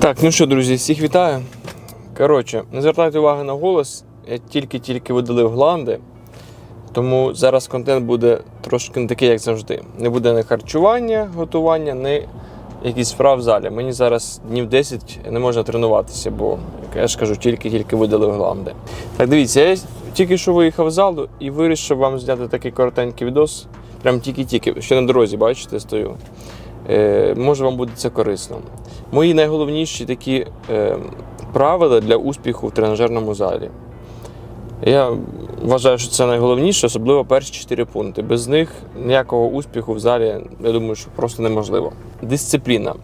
Так, ну що, друзі, всіх вітаю. Коротше, не звертайте уваги на голос. Я тільки-тільки видалив гланди. Тому зараз контент буде трошки не такий, як завжди. Не буде не харчування, готування, не якісь справ в залі. Мені зараз днів 10 не можна тренуватися, бо як я ж кажу, тільки-тільки видалив гланди. Так, дивіться, я тільки що виїхав з залу і вирішив вам зняти такий коротенький відос. Прям тільки-тільки, ще на дорозі, бачите, стою. Е, може вам буде це корисно. Мої найголовніші такі е, правила для успіху в тренажерному залі. Я вважаю, що це найголовніше, особливо перші чотири пункти. Без них ніякого успіху в залі, я думаю, що просто неможливо. Дисципліна.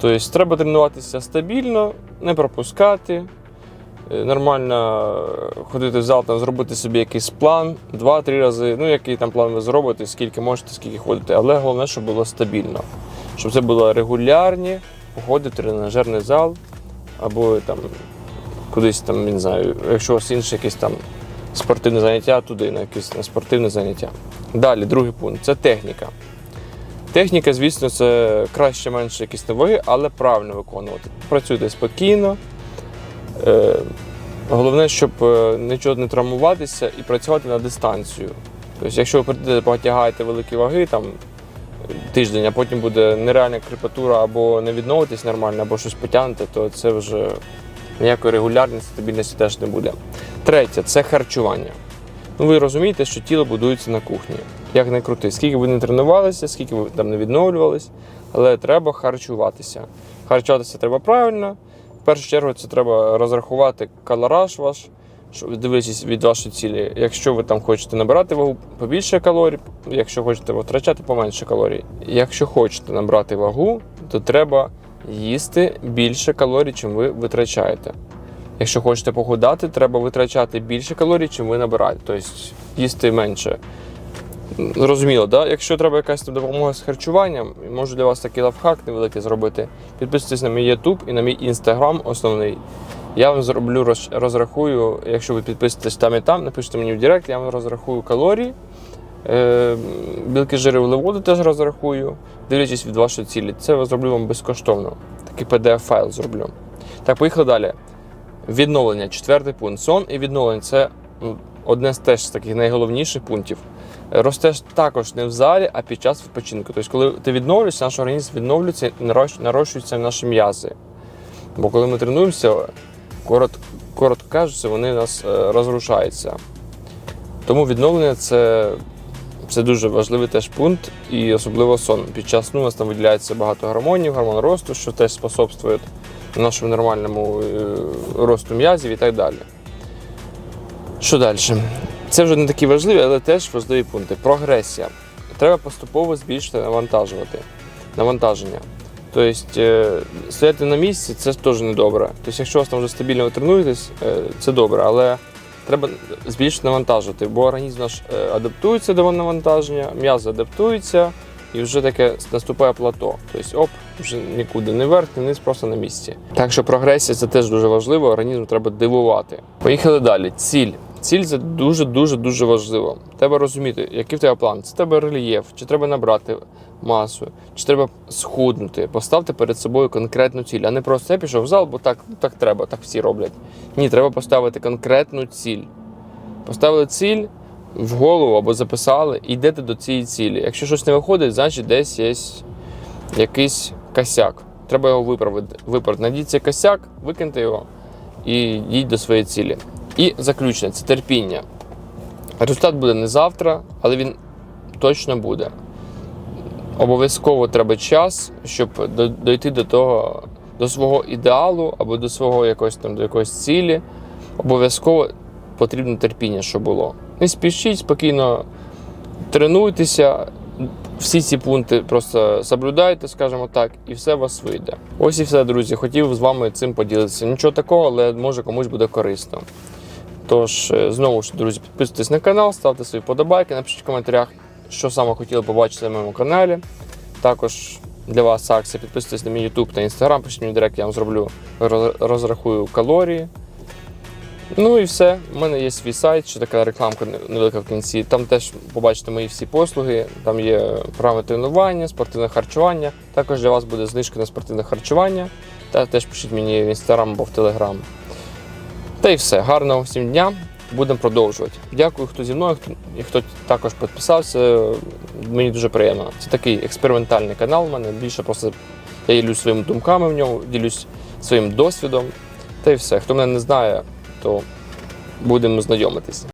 Тобто треба тренуватися стабільно, не пропускати, е, нормально ходити в зал, там, зробити собі якийсь план, два-три рази. Ну, який там план ви зробите, скільки можете, скільки ходите. Але головне, щоб було стабільно. Щоб це було регулярні походи в тренажерний зал або там кудись там, не знаю, якщо у вас інше якесь там спортивне заняття, туди на якесь на спортивне заняття. Далі, другий пункт це техніка. Техніка, звісно, це краще менше якісь ваги, але правильно виконувати. Працюйте спокійно. Е, головне, щоб е, нічого не травмуватися і працювати на дистанцію. Тобто, якщо ви потягаєте великі ваги, там тиждень, а потім буде нереальна крепатура або не відновитись нормально, або щось потягнете, то це вже ніякої регулярності, стабільності теж не буде. Третє це харчування. Ну, ви розумієте, що тіло будується на кухні. Як не крути, скільки ви не тренувалися, скільки ви там не відновлювались, але треба харчуватися. Харчуватися треба правильно. В першу чергу це треба розрахувати калораж ваш, дивитися від вашої цілі. Якщо ви там хочете набирати вагу побільше калорій, якщо хочете втрачати поменше калорій. Якщо хочете набрати вагу, то треба їсти більше калорій, чим ви витрачаєте. Якщо хочете похудати, треба витрачати більше калорій, чим ви набираєте. Тобто їсти менше. Зрозуміло, да? якщо треба якась допомога з харчуванням, можу для вас такий лайфхак невеликий зробити. Підписуйтесь на мій YouTube і на мій Instagram основний. Я вам зроблю роз- розрахую, якщо ви підписуєтесь там і там, напишіть мені в Директ, я вам розрахую калорії. Е, білки, жири, вуглеводи теж розрахую, дивлячись від вашої цілі. Це зроблю вам безкоштовно. Такий PDF-файл зроблю. Так, поїхали далі. Відновлення. Четвертий пункт. Сон і відновлення це одне з теж таких найголовніших пунктів. Ростеш також не в залі, а під час відпочинку. Тобто, коли ти відновлюєшся, наш організм відновлюється і нарощ- нарощуються наші м'язи. Бо коли ми тренуємося, коротко, коротко кажучи, вони у нас е, розрушаються. Тому відновлення це, це дуже важливий теж пункт, і особливо сон. Під час сну у нас там виділяється багато гормонів, гормон росту, що теж способствує нашому нормальному е, росту м'язів і так далі. Що далі? Це вже не такі важливі, але теж важливі пункти. Прогресія. Треба поступово збільшити навантажувати. навантаження. Тобто е, стояти на місці це теж не добре. Тобто, якщо у вас там вже стабільно тренуєтесь, е, це добре, але треба збільшити навантажувати, бо організм наш е, адаптується до навантаження, м'язи адаптуються і вже таке наступає плато. Тобто, оп, вже нікуди не вверх, не вниз, просто на місці. Так що прогресія це теж дуже важливо, організм треба дивувати. Поїхали далі. Ціль. Ціль це дуже дуже важливо. Треба розуміти, який в тебе план. Це тебе рельєф, чи треба набрати масу, чи треба схуднути. Поставте перед собою конкретну ціль, а не просто я пішов в зал, бо так, так треба, так всі роблять. Ні, треба поставити конкретну ціль. Поставили ціль в голову або записали, і йдете до цієї цілі. Якщо щось не виходить, значить десь є якийсь косяк. Треба його виправити. виправити. Найдіть цей косяк, викиньте його і йдіть до своєї цілі. І заключне це терпіння. Результат буде не завтра, але він точно буде. Обов'язково треба час, щоб дойти до того, до свого ідеалу або до свого якогось там до якоїсь цілі. Обов'язково потрібно терпіння, щоб було. Не спішіть, спокійно тренуйтеся. Всі ці пункти просто соблюдайте, скажімо так, і все у вас вийде. Ось і все, друзі. Хотів з вами цим поділитися. Нічого такого, але може комусь буде корисно. Тож, е, знову ж, друзі, підписуйтесь на канал, ставте свої подобайки, напишіть в коментарях, що саме хотіли побачити на моєму каналі. Також для вас акція. Підписуйтесь на мій YouTube та Instagram, пишіть мені директ, я вам зроблю розрахую калорії. Ну і все. У мене є свій сайт, ще така рекламка невелика в кінці. Там теж побачите мої всі послуги. Там є програми тренування, спортивне харчування. Також для вас буде знижка на спортивне харчування. Та теж пишіть мені в інстаграм або в телеграм. Та й все. Гарного всім дня. Будемо продовжувати. Дякую, хто зі мною, хто, і хто також підписався. Мені дуже приємно. Це такий експериментальний канал у мене. Більше просто я ділюсь своїми думками в ньому, ділюсь своїм досвідом. Та й все. Хто мене не знає, то будемо знайомитися.